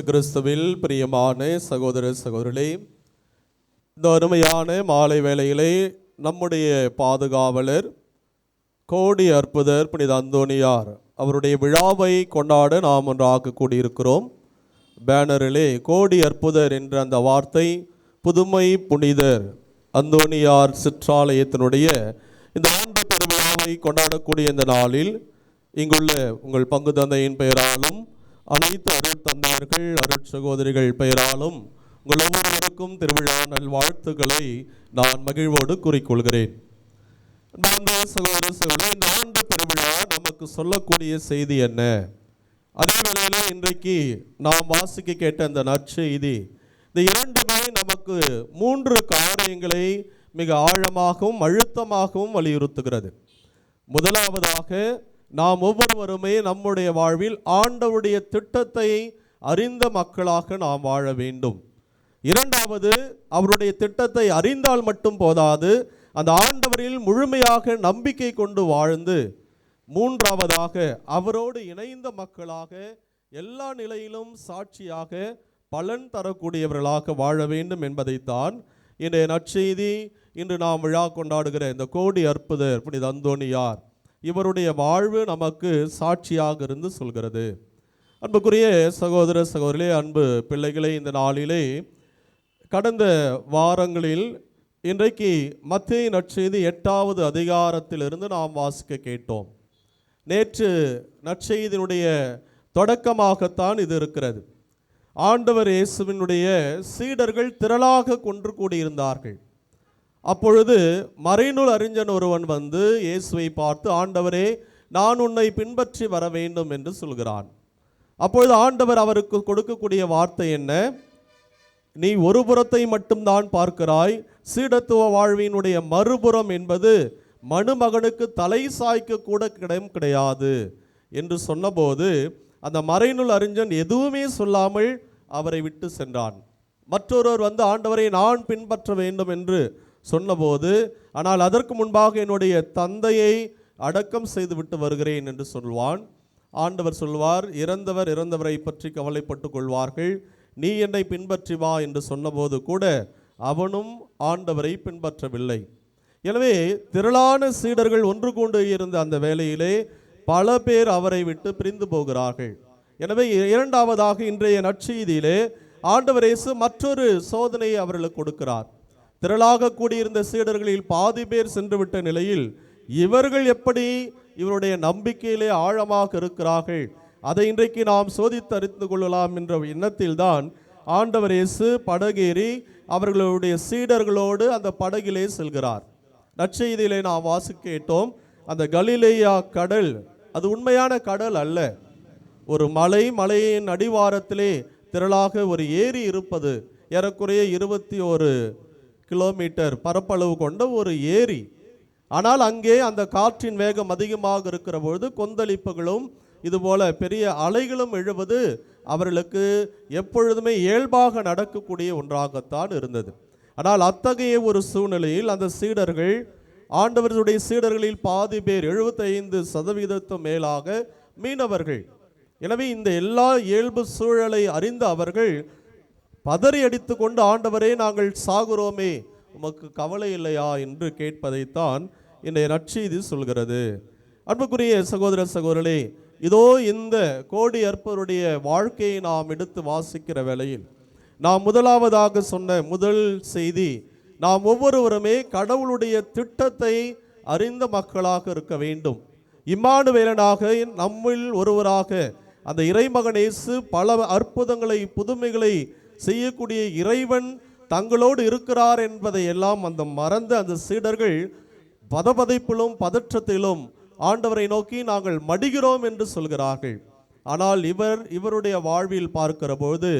கிறிஸ்துவில் பிரியமான சகோதர சகோதரிகளே இந்த அருமையான மாலை வேளையிலே நம்முடைய பாதுகாவலர் கோடி அற்புதர் புனித அந்தோனியார் அவருடைய விழாவை கொண்டாட நாம் ஒன்றாக கூடியிருக்கிறோம். பேனரிலே கோடி அற்புதர் என்ற அந்த வார்த்தை புதுமை புனிதர் அந்தோனியார் சிற்றாலயத்தினுடைய இந்த ஆண்டு பெருவிழாவை கொண்டாடக்கூடிய இந்த நாளில் இங்குள்ள உங்கள் பங்கு தந்தையின் பெயராலும் அனைத்து சகோதரர்கள் அருட் சகோதரிகள் பெயராலும் உங்கள் ஒவ்வொருவருக்கும் திருவிழா நல்வாழ்த்துக்களை நான் மகிழ்வோடு கூறிக்கொள்கிறேன். அன்பார்ந்த சகோதர சகோதரி இந்த ஆண்டு திருவிழா நமக்கு சொல்லக்கூடிய செய்தி என்ன? அதே வேளையில் இன்றைக்கு நாம் வாசிக்க கேட்ட அந்த நற்செய்தி இந்த இரண்டுமே நமக்கு மூன்று காரியங்களை மிக ஆழமாகவும் அழுத்தமாகவும் வலியுறுத்துகிறது. முதலாவதாக நாம் ஒவ்வொருவருமே நம்முடைய வாழ்வில் ஆண்டவுடைய திட்டத்தை அறிந்த மக்களாக நாம் வாழ வேண்டும். இரண்டாவது அவருடைய திட்டத்தை அறிந்தால் மட்டும் போதாது அந்த ஆண்டவரில் முழுமையாக நம்பிக்கை கொண்டு வாழ்ந்து மூன்றாவதாக அவரோடு இணைந்த மக்களாக எல்லா நிலையிலும் சாட்சியாக பலன் தரக்கூடியவர்களாக வாழ வேண்டும் என்பதைத்தான் இன்றைய நற்செய்தி இன்று நாம் விழா கொண்டாடுகிற இந்த கோடி அற்புதர் புனித அந்தோணியார் இவருடைய வாழ்வு நமக்கு சாட்சியாக இருந்து சொல்கிறது. அன்புக்குரிய சகோதர சகோதரிகளே அன்பு பிள்ளைகளே இந்த நாளிலே கடந்த வாரங்களில் இன்றைக்கு மத்திய நற்செய்தி எட்டாவது அதிகாரத்திலிருந்து நாம் வாசிக்க கேட்டோம். நேற்று நற்செய்தியினுடைய தொடக்கமாகத்தான் இது இருக்கிறது. ஆண்டவர் இயேசுவினுடைய சீடர்கள் திரளாக கொன்று கூடியிருந்தார்கள். அப்பொழுது மறைநூல் அறிஞன் ஒருவன் வந்து இயேசுவை பார்த்து ஆண்டவரே நான் உன்னை பின்பற்றி வர வேண்டும் என்று சொல்கிறான். அப்பொழுது ஆண்டவர் அவருக்கு கொடுக்கக்கூடிய வார்த்தை என்ன? நீ ஒரு புறத்தை மட்டும்தான் பார்க்கிறாய். சீடத்துவ வாழ்வினுடைய மறுபுறம் என்பது மணுமகனுக்கு தலை சாய்க்க கூட கிடையும் கிடையாது என்று சொன்னபோது அந்த மறைநூல் அறிஞன் எதுவுமே சொல்லாமல் அவரை விட்டு சென்றான். மற்றொருவர் வந்து ஆண்டவரை நான் பின்பற்ற வேண்டும் என்று சொன்னபோது ஆனால் அதற்கு முன்பாக என்னுடைய தந்தையை அடக்கம் செய்துவிட்டு வருகிறேன் என்று சொல்வான். ஆண்டவர் சொல்வார் இறந்தவர் இறந்தவரை பற்றி கவலைப்பட்டு கொள்வார்கள். நீ என்னை பின்பற்றி வா என்று சொன்னபோது கூட அவனும் ஆண்டவரை பின்பற்றவில்லை. எனவே திரளான சீடர்கள் ஒன்று கொண்டு இருந்த அந்த வேளையிலே பல பேர் அவரை விட்டு பிரிந்து போகிறார்கள். எனவே இரண்டாவதாக இன்றைய நற்செய்தியிலே ஆண்டவர் இயேசு மற்றொரு சோதனையை அவர்களுக்கு கொடுக்கிறார். திரளாக கூடியிருந்த சீடர்களில் பாதி பேர் சென்றுவிட்ட நிலையில் இவர்கள் எப்படி இவருடைய நம்பிக்கையிலே ஆழமாக இருக்கிறார்கள். அதை இன்றைக்கு நாம் சோதித்து அறிந்து கொள்ளலாம் என்ற எண்ணத்தில்தான் ஆண்டவர் இயேசு படகேறி அவர்களுடைய சீடர்களோடு அந்த படகிலே செல்கிறார். நற்செய்தியிலே நாம் வாசி கேட்டோம் அந்த கலிலேயா கடல் அது உண்மையான கடல் அல்ல. ஒரு மலை மலையின் அடிவாரத்திலே திரளாக ஒரு ஏரி இருப்பது ஏறக்குறைய இருபத்தி ஒரு கிலோமீட்டர் பரப்பளவு கொண்ட ஒரு ஏரி. ஆனால் அங்கே அந்த காற்றின் வேகம் அதிகமாக இருக்கிற பொழுது கொந்தளிப்புகளும் இதுபோல பெரிய அலைகளும் எழுவது அவர்களுக்கு எப்பொழுதுமே இயல்பாக நடக்கக்கூடிய ஒன்றாகத்தான் இருந்தது. ஆனால் அத்தகைய ஒரு சூழ்நிலையில் அந்த சீடர்கள் ஆண்டவர்களுடைய சீடர்களில் பாதி பேர் எழுபத்தைந்து சதவீதத்தும் மேலாக மீனவர்கள். எனவே இந்த எல்லா இயல்பு சூழலை அறிந்த அவர்கள் பதறி அடித்து கொண்டு ஆண்டவரே நாங்கள் சாகுறோமே உமக்கு கவலை இல்லையா? என்று கேட்பதைத்தான் இன்றைய நற்செய்தி சொல்கிறது. அன்புக்குரிய சகோதர சகோதரே இதோ இந்த கோடி அற்பருடைய வாழ்க்கையை நாம் எடுத்து வாசிக்கிற வேளையில் நாம் முதலாவதாக சொன்ன முதல் செய்தி நாம் ஒவ்வொருவருமே கடவுளுடைய திட்டத்தை அறிந்த மக்களாக இருக்க வேண்டும். இம்மானுவேலனாக நம்மில் ஒருவராக அந்த இறைமகனேசு பல அற்புதங்களை புதுமைகளை செய்யக்கூடிய இறைவன் தங்களோடு இருக்கிறார் என்பதை எல்லாம் அந்த மறந்த அந்த சீடர்கள் பதபதைப்பிலும் பதற்றத்திலும் ஆண்டவரை நோக்கி நாங்கள் மடிகிறோம் என்று சொல்கிறார்கள். ஆனால் இவர் இவருடைய வாழ்வில் பார்க்கிற பொழுது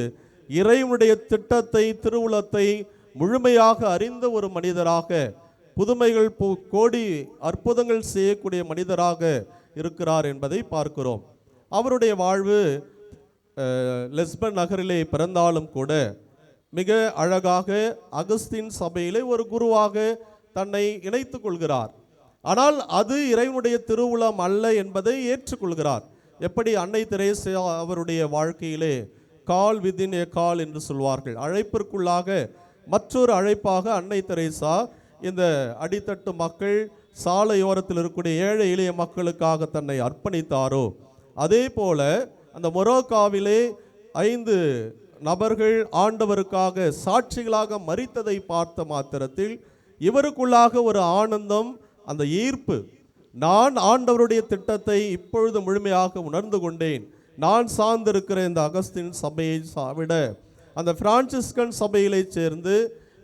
இறைவனுடைய திட்டத்தை திருவுளத்தை முழுமையாக அறிந்த ஒரு மனிதராக புதுமைகள் பு- கோடி அற்புதங்கள் செய்யக்கூடிய மனிதராக இருக்கிறார் என்பதை பார்க்கிறோம். அவருடைய வாழ்வு லெஸ்பன் நகரிலே பிறந்தாலும் கூட மிக அழகாக அகஸ்தின் சபையிலே ஒரு குருவாக தன்னை இணைத்துக் கொள்கிறார் ஆனால் அது இறைவனுடைய திருவுளம் அல்ல என்பதை ஏற்றுக்கொள்கிறார். எப்படி அன்னை தெரேசா அவருடைய வாழ்க்கையிலே கால் விதின் ஏ கால் என்று சொல்வார்கள். அழைப்பிற்குள்ளாக மற்றொரு அழைப்பாக அன்னை தெரேசா இந்த அடித்தட்டு மக்கள் சாலையோரத்தில் இருக்கக்கூடிய ஏழை எளிய மக்களுக்காக தன்னை அர்ப்பணித்தாரோ. அதே போல அந்த மொரோக்காவிலே ஐந்து நபர்கள் ஆண்டவருக்காக சாட்சிகளாக மறித்ததை பார்த்த மாத்திரத்தில் இவருக்குள்ளாக ஒரு ஆனந்தம் அந்த ஈர்ப்பு. நான் ஆண்டவருடைய திட்டத்தை இப்பொழுது முழுமையாக உணர்ந்து கொண்டேன். நான் சார்ந்திருக்கிற இந்த அகஸ்தின் சபையை சா- விட அந்த பிரான்சிஸ்கன் சபையிலே சேர்ந்து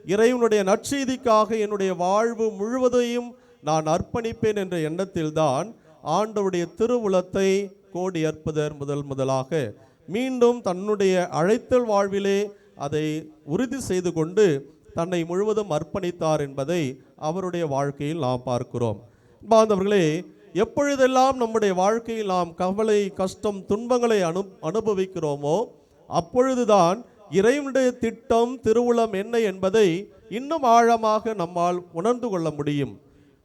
இறைவனுடைய நற்செய்திக்காக என்னுடைய வாழ்வு முழுவதையும் நான் அர்ப்பணிப்பேன் என்ற எண்ணத்தில்தான் ஆண்டவருடைய திருவுலத்தை கோடி அற்புதர் முதல் முதலாக மீண்டும் தன்னுடைய அழைத்தல் வாழ்விலே அதை உறுதி செய்து கொண்டு தன்னை முழுவதும் அர்ப்பணித்தார் என்பதை அவருடைய வாழ்க்கையில் நாம் பார்க்கிறோம். பாந்தவர்களே எப்பொழுதெல்லாம் நம்முடைய வாழ்க்கையில் நாம் கவலை கஷ்டம் துன்பங்களை அனு அனுபவிக்கிறோமோ அப்பொழுதுதான் இறைவனுடைய திட்டம் திருவுளம் என்ன என்பதை இன்னும் ஆழமாக நம்மால் உணர்ந்து கொள்ள முடியும்.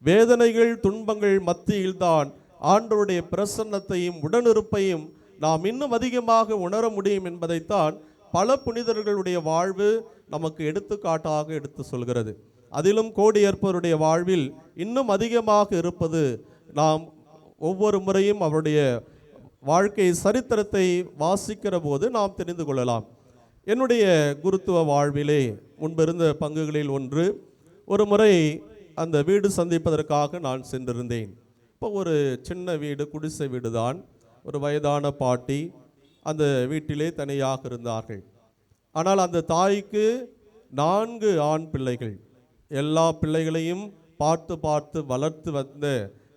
வேதனைகள் துன்பங்கள் மத்தியில்தான் ஆண்டோருடைய பிரசன்னத்தையும் உடனிருப்பையும் நாம் இன்னும் அதிகமாக உணர முடியும் என்பதைத்தான் பல புனிதர்களுடைய வாழ்வு நமக்கு எடுத்துக்காட்டாக எடுத்து சொல்கிறது. அதிலும் கோடியேற்பவருடைய வாழ்வில் இன்னும் அதிகமாக இருப்பது நாம் ஒவ்வொரு முறையும் அவருடைய வாழ்க்கை சரித்திரத்தை வாசிக்கிற போது நாம் தெரிந்து கொள்ளலாம். என்னுடைய குருத்துவ வாழ்விலே முன்பிருந்த பங்குகளில் ஒன்று ஒரு முறை அந்த வீடு சந்திப்பதற்காக நான் சென்றிருந்தேன். இப்போ ஒரு சின்ன வீடு குடிசை வீடு தான் ஒரு வயதான பாட்டி அந்த வீட்டிலே தனியாக இருந்தார்கள். ஆனால் அந்த தாய்க்கு நான்கு ஆண் பிள்ளைகள். எல்லா பிள்ளைகளையும் பார்த்து பார்த்து வளர்த்து வந்த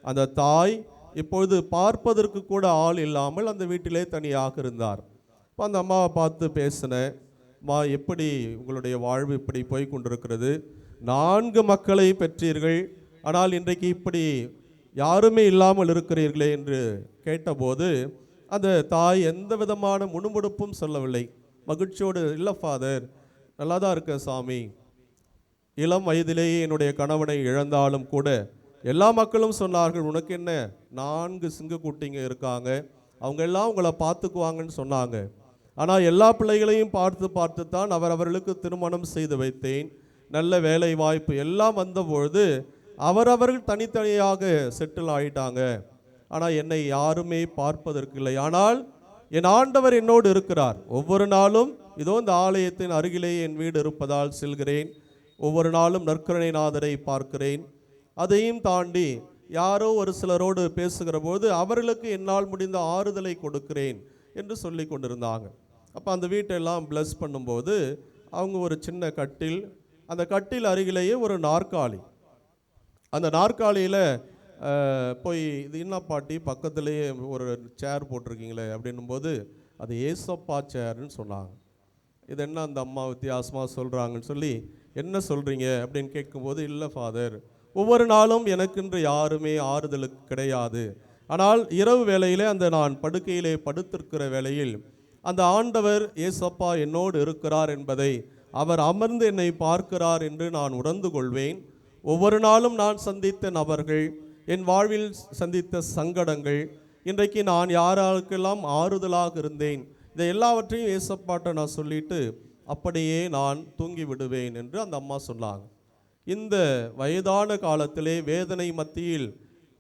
அந்த தாய் இப்பொழுது பார்ப்பதற்கு கூட ஆள் இல்லாமல் அந்த வீட்டிலே தனியாக இருந்தார். இப்போ அந்த அம்மாவை பார்த்து பேசினேன் மா எப்படி உங்களுடைய வாழ்வு இப்படி போய் கொண்டிருக்கிறது? நான்கு மக்களை பெற்றீர்கள். ஆனால் இன்றைக்கு இப்படி யாருமே இல்லாமல் இருக்கிறீர்களே என்று கேட்டபோது அந்த தாய் எந்த விதமான முணுமுணுப்பும் சொல்லவில்லை. மகிழ்ச்சியோடு இல்லை ஃபாதர் நல்லா தான் இருக்க சாமி. இளம் வயதிலேயே என்னுடைய கணவனை இழந்தாலும் கூட எல்லா மக்களும் சொன்னார்கள் உனக்கு என்ன? நான்கு சிங்கக்குட்டிங்க இருக்காங்க. அவங்க எல்லாம் உங்களை பார்த்துக்குவாங்கன்னு சொன்னாங்க. ஆனால் எல்லா பிள்ளைகளையும் பார்த்து பார்த்து தான் அவர் அவர்களுக்கு திருமணம் செய்து வைத்தேன். நல்ல வேலை வாய்ப்பு எல்லாம் வந்தபொழுது அவரவர்கள் தனித்தனியாக செட்டில் ஆயிட்டாங்க. ஆனால் என்னை யாருமே பார்ப்பதற்கு இல்லை ஆனால் என் ஆண்டவர் என்னோடு இருக்கிறார். ஒவ்வொரு நாளும் இதோ இந்த ஆலயத்தின் அருகிலேயே என் வீடு இருப்பதால் செல்கிறேன். ஒவ்வொரு நாளும் நற்கருணை நாதரை பார்க்கிறேன். அதையும் தாண்டி யாரோ ஒரு சிலரோடு பேசுகிற போது அவர்களுக்கு என்னால் முடிந்த ஆறுதலை கொடுக்கிறேன் என்று சொல்லி கொண்டிருந்தாங்க. அப்போ அந்த வீட்டெல்லாம் ப்ளஸ் பண்ணும்போது அவங்க ஒரு சின்ன கட்டில் அந்த கட்டில் அருகிலேயே ஒரு நாற்காலி. அந்த நாற்காலியில் போய் இது என்ன பாட்டி பக்கத்துலேயே ஒரு சேர் போட்டிருக்கீங்களே அப்படின்னும்போது அது ஏசப்பா சேர்னு சொன்னாங்க. இது என்ன அந்த அம்மா வித்தியாசமாக சொல்கிறாங்கன்னு சொல்லி என்ன சொல்கிறீங்க அப்படின்னு கேட்கும்போது இல்லை ஃபாதர் ஒவ்வொரு நாளும் எனக்கென்று யாருமே ஆறுதலுக்கு கிடையாது. ஆனால் இரவு வேளையிலே அந்த நான் படுக்கையிலே படுத்திருக்கிற வேளையில் அந்த ஆண்டவர் ஏசப்பா என்னோடு இருக்கிறார் என்பதை அவர் அமர்ந்து என்னை பார்க்கிறார் என்று நான் உணர்ந்து கொள்வேன். ஒவ்வொரு நாளும் நான் சந்தித்த நபர்கள் என் வாழ்வில் சந்தித்த சங்கடங்கள் இன்றைக்கு நான் யாராருக்கெல்லாம் ஆறுதலாக இருந்தேன் இதை எல்லாவற்றையும் ஏசப்பாட்ட நான் சொல்லிட்டு அப்படியே நான் தூங்கி விடுவேன் என்று அந்த அம்மா சொன்னாங்க. இந்த வயதான காலத்திலே வேதனை மத்தியில்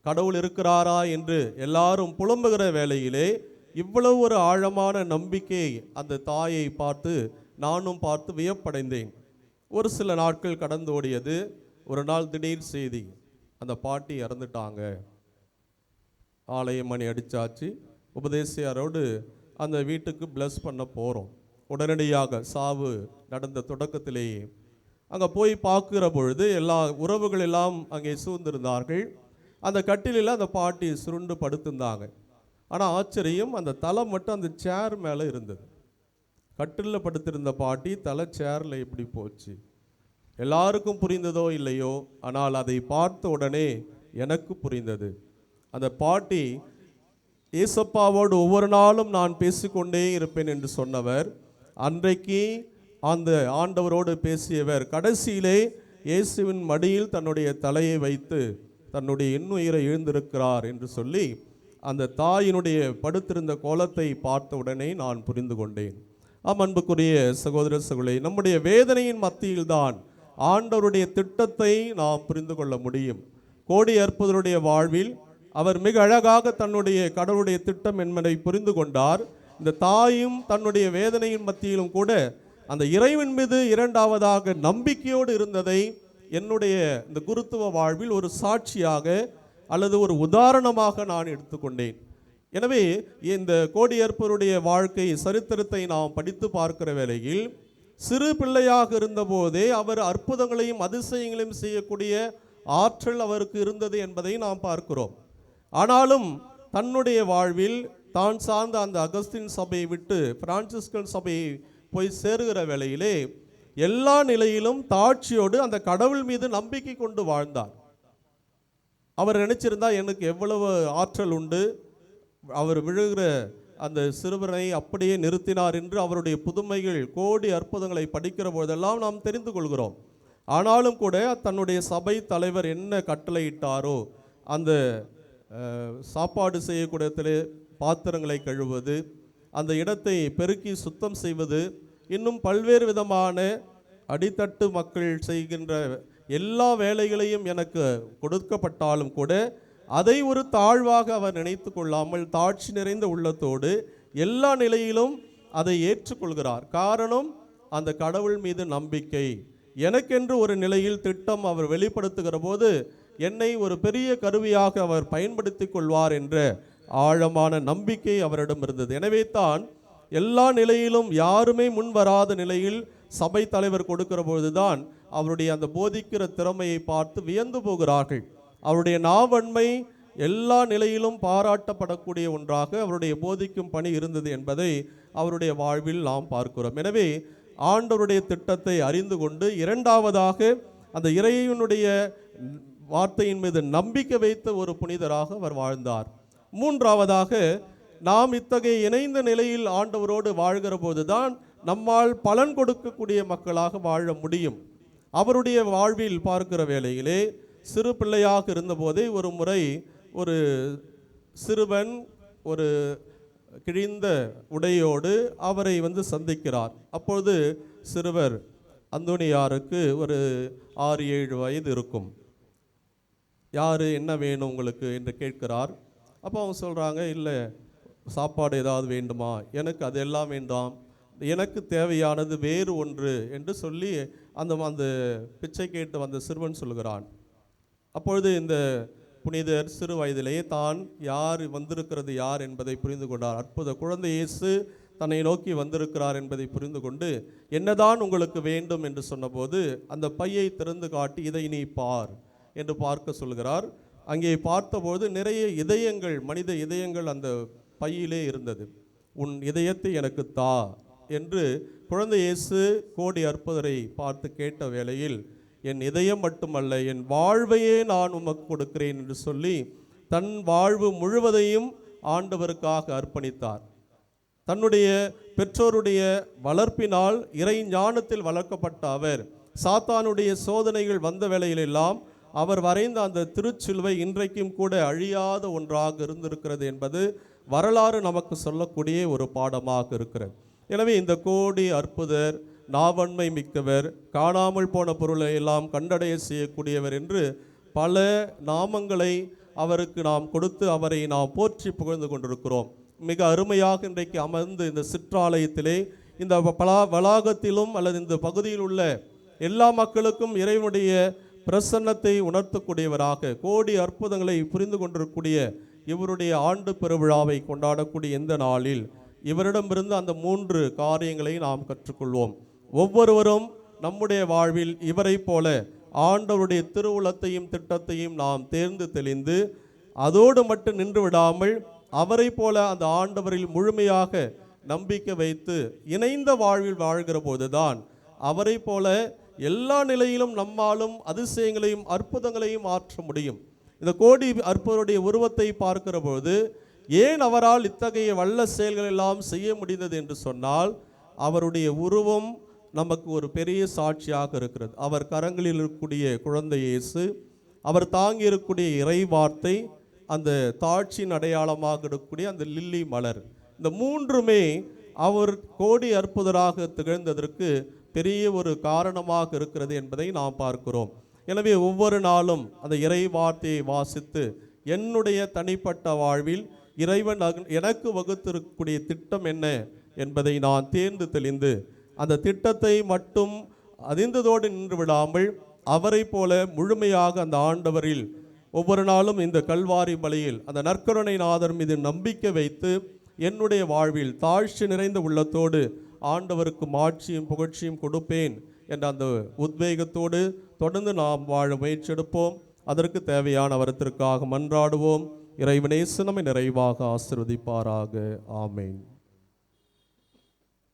கடவுள் இருக்கிறாரா என்று எல்லாரும் புலம்புகிற வேளையிலே இவ்வளவு ஒரு ஆழமான நம்பிக்கை அந்த தாயை பார்த்து நானும் பார்த்து வியப்படைந்தேன். ஒரு சில நாட்கள் கடந்து ஓடியது ஒரு நாள் திடீர் செய்தி. அந்த பாட்டி இறந்துட்டாங்க. ஆலயம் மணி அடித்தாச்சு உபதேசியாரோடு அந்த வீட்டுக்கு ப்ளஸ் பண்ண போகிறோம் உடனடியாக சாவு நடந்த தொடக்கத்திலேயே அங்கே போய் பார்க்குற பொழுது எல்லா உறவுகள் எல்லாம் அங்கே சூழ்ந்திருந்தார்கள். அந்த கட்டிலில் அந்த பாட்டி சுருண்டு படுத்திருந்தாங்க. ஆனால் ஆச்சரியம் அந்த தலை மட்டும் அந்த சேர் மேலே இருந்தது. கட்டிலில் படுத்திருந்த பாட்டி தலை சேரில் எப்படி போச்சு. எல்லாருக்கும் புரிந்ததோ இல்லையோ ஆனால் அதை பார்த்த உடனே எனக்கு புரிந்தது. அந்த பாட்டி ஏசப்பாவோடு ஒவ்வொரு நாளும் நான் பேசிக்கொண்டே இருப்பேன் என்று சொன்னவர். அன்றைக்கு அந்த ஆண்டவரோடு பேசியவர் கடைசியிலே இயேசுவின் மடியில் தன்னுடைய தலையை வைத்து தன்னுடைய இன்னுயிரை எழுந்திருக்கிறார் என்று சொல்லி அந்த தாயினுடைய படுத்திருந்த கோலத்தை பார்த்த உடனே நான் புரிந்து கொண்டேன். ஆம் அன்புக்குரிய சகோதர சகோதரி நம்முடைய வேதனையின் மத்தியில்தான் ஆண்டவருடைய திட்டத்தை நாம் புரிந்து கொள்ள முடியும். கோடி அற்புதருடைய வாழ்வில் அவர் மிக அழகாக தன்னுடைய கடவுளுடைய திட்டம் என்பதை புரிந்து கொண்டார். இந்த தாயும் தன்னுடைய வேதனையின் மத்தியிலும் கூட அந்த இறைவன் மீது இரண்டாவதாக நம்பிக்கையோடு இருந்ததை என்னுடைய இந்த குருத்துவ வாழ்வில் ஒரு சாட்சியாக அல்லது ஒரு உதாரணமாக நான் எடுத்துக்கொண்டேன். எனவே இந்த கோடியற்பருடைய வாழ்க்கை சரித்திரத்தை நாம் படித்து பார்க்கிற வேளையில் சிறு பிள்ளையாக இருந்தபோதே அவர் அற்புதங்களையும் அதிசயங்களையும் செய்யக்கூடிய ஆற்றல் அவருக்கு இருந்தது என்பதை நாம் பார்க்கிறோம். ஆனாலும் தன்னுடைய வாழ்வில் தான் சார்ந்த அந்த அகஸ்தின் சபையை விட்டு பிரான்சிஸ்கன் சபையை போய் சேருகிற வேளையிலே எல்லா நிலையிலும் தாட்சியோடு அந்த கடவுள் மீது நம்பிக்கை கொண்டு வாழ்ந்தார் அவர் நினைச்சிருந்தா எனக்கு எவ்வளவு ஆற்றல் உண்டு. அவர் விழுகிற அந்த சிறுவனை அப்படியே நிறுத்தினார் என்று அவருடைய புதுமைகள் கோடி அற்புதங்களை படிக்கிற போதெல்லாம் நாம் தெரிந்து கொள்கிறோம். ஆனாலும் கூட தன்னுடைய சபை தலைவர் என்ன கட்டளையிட்டாரோ அந்த சாப்பாடு செய்யக்கூடத்தில் பாத்திரங்களை கழுவது அந்த இடத்தை பெருக்கி சுத்தம் செய்வது இன்னும் பல்வேறு விதமான அடித்தட்டு மக்கள் செய்கின்ற எல்லா வேலைகளையும் எனக்கு கொடுக்கப்பட்டாலும் கூட அதை ஒரு தாழ்வாக அவர் நினைத்து கொள்ளாமல் தாட்சி நிறைந்த உள்ளத்தோடு எல்லா நிலையிலும் அதை ஏற்றுக்கொள்கிறார். காரணம் அந்த கடவுள் மீது நம்பிக்கை. எனக்கென்று ஒரு நிலையில் திட்டம் அவர் வெளிப்படுத்துகிற போது என்னை ஒரு பெரிய கருவியாக அவர் பயன்படுத்தி கொள்வார் என்ற ஆழமான நம்பிக்கை அவரிடம் இருந்தது. எனவே தான் எல்லா நிலையிலும் யாருமே முன் வராத நிலையில் சபை தலைவர் கொடுக்கிற பொழுதுதான் அவருடைய அந்த போதிக்கிற திறமையை பார்த்து வியந்து போகிறார்கள். அவருடைய நாவன்மை எல்லா நிலையிலும் பாராட்டப்படக்கூடிய ஒன்றாக அவருடைய போதிக்கும் பணி இருந்தது என்பதை அவருடைய வாழ்வில் நாம் பார்க்கிறோம். எனவே ஆண்டவருடைய திட்டத்தை அறிந்து கொண்டு இரண்டாவதாக அந்த இறைவனுடைய வார்த்தையின் மீது நம்பிக்கை வைத்த ஒரு புனிதராக அவர் வாழ்ந்தார். மூன்றாவதாக நாம் இத்தகைய இணைந்த நிலையில் ஆண்டவரோடு வாழ்கிற போதுதான் நம்மால் பலன் கொடுக்கக்கூடிய மக்களாக வாழ முடியும். அவருடைய வாழ்வில் பார்க்கிற வேளையிலே சிறு பிள்ளையாக இருந்தபோதே ஒரு முறை ஒரு சிறுவன் ஒரு கிழிந்த உடையோடு அவரை வந்து சந்திக்கிறார். அப்பொழுது சிறுவர் அந்தோனியாருக்கு ஒரு ஆறு ஏழு வயது இருக்கும். யார் என்ன வேணும் உங்களுக்கு? என்று கேட்கிறார். அப்போ அவங்க சொல்கிறாங்க இல்லை சாப்பாடு ஏதாவது வேண்டுமா? எனக்கு அதெல்லாம் வேண்டாம். எனக்கு தேவையானது வேறு ஒன்று என்று சொல்லி அந்த அந்த பிச்சை கேட்டு வந்த சிறுவன் சொல்கிறான் அப்பொழுது இந்த புனிதர் சிறு வயதிலேயே தான் யார் வந்திருக்கிறது யார் என்பதை புரிந்து கொண்டார். அற்புத குழந்தை இயேசு தன்னை நோக்கி வந்திருக்கிறார் என்பதை புரிந்து கொண்டு என்னதான் உங்களுக்கு வேண்டும் என்று சொன்னபோது அந்த பையை திறந்து காட்டி இதை நீ பார் என்று பார்க்க சொல்கிறார். அங்கே பார்த்தபோது நிறைய இதயங்கள் மனித இதயங்கள் அந்த பையிலே இருந்தது. உன் இதயத்தை எனக்கு தா என்று குழந்தை இயேசு கோடி அற்புதரை பார்த்து கேட்ட வேளையில் என் இதயம் மட்டுமல்ல என் வாழ்வையே நான் உமக்கு கொடுக்கிறேன் என்று சொல்லி தன் வாழ்வு முழுவதையும் ஆண்டவருக்காக அர்ப்பணித்தார். தன்னுடைய பெற்றோருடைய வளர்ப்பினால் இறை ஞானத்தில் வளர்க்கப்பட்ட அவர் சாத்தானுடைய சோதனைகள் வந்த வேளையிலெல்லாம் அவர் வரைந்த அந்த திருச்சிலுவை இன்றைக்கும் கூட அழியாத ஒன்றாக இருந்திருக்கிறது என்பது வரலாறு நமக்கு சொல்லக்கூடிய ஒரு பாடமாக இருக்கிறது. எனவே இந்த கோடி அற்புதர் நாவன்மை மிக்கவர் காணாமல் போன பொருளை எல்லாம் கண்டடைய செய்யக்கூடியவர் என்று பல நாமங்களை அவருக்கு நாம் கொடுத்து அவரை நாம் போற்றி புகழ்ந்து கொண்டிருக்கிறோம். மிக அருமையாக இன்றைக்கு அமர்ந்து இந்த சிற்றாலயத்திலே இந்த பலா வளாகத்திலும் அல்லது இந்த பகுதியில் உள்ள எல்லா மக்களுக்கும் இறைவனுடைய பிரசன்னத்தை உணர்த்தக்கூடியவராக கோடி அற்புதங்களை புரிந்து கொண்டிருக்கக்கூடிய இவருடைய ஆண்டு பெருவிழாவை கொண்டாடக்கூடிய இந்த நாளில் இவரிடமிருந்து அந்த மூன்று காரியங்களை நாம் கற்றுக்கொள்வோம். ஒவ்வொருவரும் நம்முடைய வாழ்வில் இவரைப் போல ஆண்டவருடைய திருவுளத்தையும் திட்டத்தையும் நாம் தேர்ந்து தெளிந்து அதோடு மட்டும் நின்று விடாமல் அவரைப் போல அந்த ஆண்டவரில் முழுமையாக நம்பிக்கை வைத்து இணைந்த வாழ்வில் வாழ்கிற போதுதான் அவரைப் போல எல்லா நிலையிலும் நம்மாலும் அதிசயங்களையும் அற்புதங்களையும் ஆற்ற முடியும். இந்த கோடி அற்புதருடைய உருவத்தை பார்க்கிற பொழுது ஏன் அவரால் இத்தகைய வல்ல செயல்கள் எல்லாம் செய்ய முடிந்தது என்று சொன்னால் அவருடைய உருவம் நமக்கு ஒரு பெரிய சாட்சியாக இருக்கிறது. அவர் கரங்களில் இருக்கக்கூடிய குழந்தை இயேசு அவர் தாங்கி இருக்கக்கூடிய இறை வார்த்தை அந்த தாட்சியின் அடையாளமாக இருக்கக்கூடிய அந்த லில்லி மலர். இந்த மூன்றுமே அவர் கோடி அற்புதராக திகழ்ந்ததற்கு பெரிய ஒரு காரணமாக இருக்கிறது என்பதை நாம் பார்க்கிறோம். எனவே ஒவ்வொரு நாளும் அந்த இறை வார்த்தையை வாசித்து என்னுடைய தனிப்பட்ட வாழ்வில் இறைவன் எனக்கு வகுத்திருக்கக்கூடிய திட்டம் என்ன என்பதை நான் தேர்ந்து தெளிந்து அந்த திட்டத்தை மட்டும் அறிந்ததோடு நின்று விடாமல் அவரைப் போல முழுமையாக அந்த ஆண்டவரில் ஒவ்வொரு நாளும் இந்த கல்வாரி மலையில் அந்த நற்கருணை நாதர் மீது நம்பிக்கை வைத்து என்னுடைய வாழ்வில் தாழ்ச்சி நிறைந்த உள்ளத்தோடு ஆண்டவருக்கு மாட்சியும் புகழ்ச்சியும் கொடுப்பேன் என்ற அந்த உத்வேகத்தோடு தொடர்ந்து நாம் வாழ முயற்சியெடுப்போம். அதற்கு தேவையான வரத்திற்காக மன்றாடுவோம். இறைவனேசு நம்மை நிறைவாக ஆசிர்வதிப்பாராக. ஆமேன்.